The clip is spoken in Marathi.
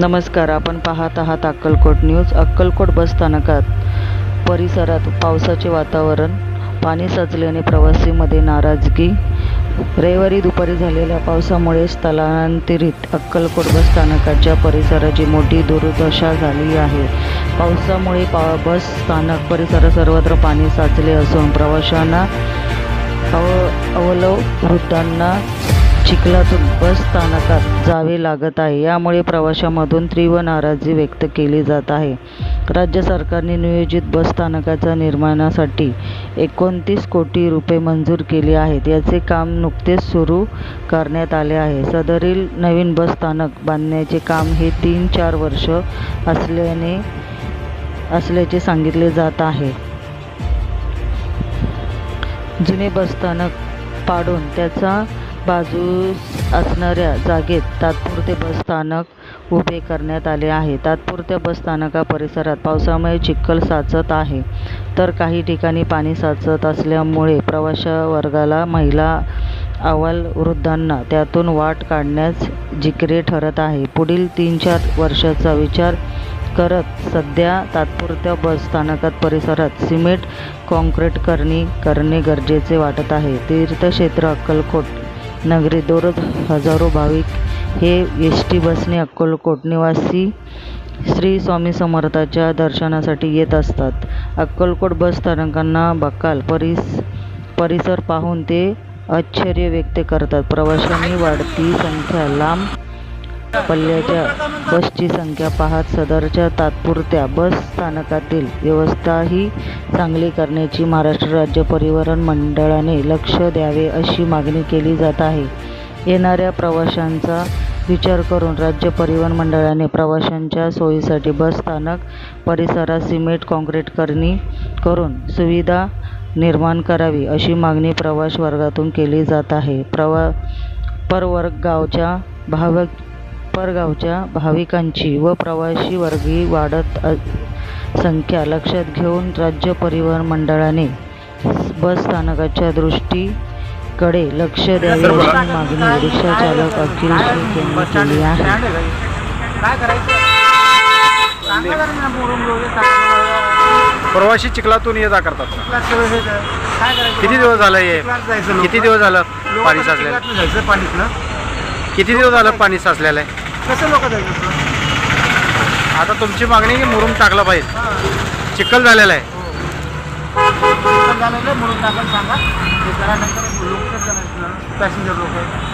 नमस्कार आपण पाहत आहात अक्कलकोट न्यूज. अक्कलकोट बसस्थानकात परिसरात पावसाचे वातावरण पाणी साचल्याने प्रवासीमध्ये नाराजगी. रविवारी दुपारी झालेल्या पावसामुळे स्थलांतरित अक्कलकोट बसस्थानकाच्या परिसराची मोठी दुर्दशा झाली आहे. पावसामुळे पा बस स्थानक परिसरात सर्वत्र पाणी साचले असून प्रवाशांना अव अवलव वृद्धांना चिखलातून बस स्थानकात जावे लागत आहे. यामुळे प्रवाशांमधून तीव्र नाराजी व्यक्त केली जात आहे. राज्य सरकारने नियोजित बस स्थानकाच्या निर्माणासाठी एकोणतीस कोटी रुपये मंजूर केले आहेत. याचे काम नुकतेच सुरू करण्यात आले आहे. सदरील नवीन बस स्थानक बांधण्याचे काम हे तीन चार वर्ष असल्याने असल्याचे सांगितले जात आहे. जुने बसस्थानक पाडून त्याचा बाजूस असणाऱ्या जागेत तात्पुरते बसस्थानक उभे करण्यात आले आहे. तात्पुरत्या बसस्थानका परिसरात पावसामुळे चिखल साचत आहे. तर काही ठिकाणी पाणी साचत असल्यामुळे प्रवाशावर्गाला महिला अवाल वृद्धांना त्यातून वाट काढण्यास जिकरे ठरत आहे. पुढील तीन चार वर्षाचा विचार करत सध्या तात्पुरत्या बसस्थानकात परिसरात सिमेंट काँक्रीटकरणी करणे गरजेचे वाटत आहे. तीर्थक्षेत्र अक्कलकोट नगरी दररोज हजारो भाविक हे एस टी बसने अक्कलकोट निवासी श्री स्वामी समर्थाच्या दर्शनासाठी येत असतात. अक्कलकोट बस स्थानकांना बकाल परिस परिसर पाहून ते आश्चर्य व्यक्त करतात. प्रवाशांनी वाढती संख्या लांब पल्ल्याच्या बसची संख्या पाहत सदरच्या तात्पुरत्या बस स्थानकातील व्यवस्थाही चांगली करण्याची महाराष्ट्र राज्य परिवहन मंडळाने लक्ष द्यावे अशी मागणी केली जात आहे. येणाऱ्या प्रवाशांचा विचार करून राज्य परिवहन मंडळाने प्रवाशांच्या सोयीसाठी बस स्थानक परिसरात सिमेंट काँक्रीटकरणी करून सुविधा निर्माण करावी अशी मागणी प्रवास वर्गातून केली जात आहे. प्रवा परवर्गावच्या भावक परगावच्या भाविकांची व प्रवासी वर्गी वाढत संख्या लक्षात घेऊन राज्य परिवहन मंडळाने बस स्थानकाच्या दृष्टीकडे लक्ष द्यावे अशी मागणी रिक्षा चालक अखिल शेख यांनी केली आहे. प्रवासी चिखलातून ये जा करतात. किती दिवस झालं हे. किती दिवस झालं पाणी साचलेलं? किती दिवस झालं पाणी साचलेलं आहे? कसं लोक सर? आता तुमची मागणी की मुरुम टाकला पाहिजे. हां. चिखल झालेला आहे. चिखल झालेलं आहे, म्हणून टाकायला सांगा. ते करा नंतर लोक पॅसेंजर लोक.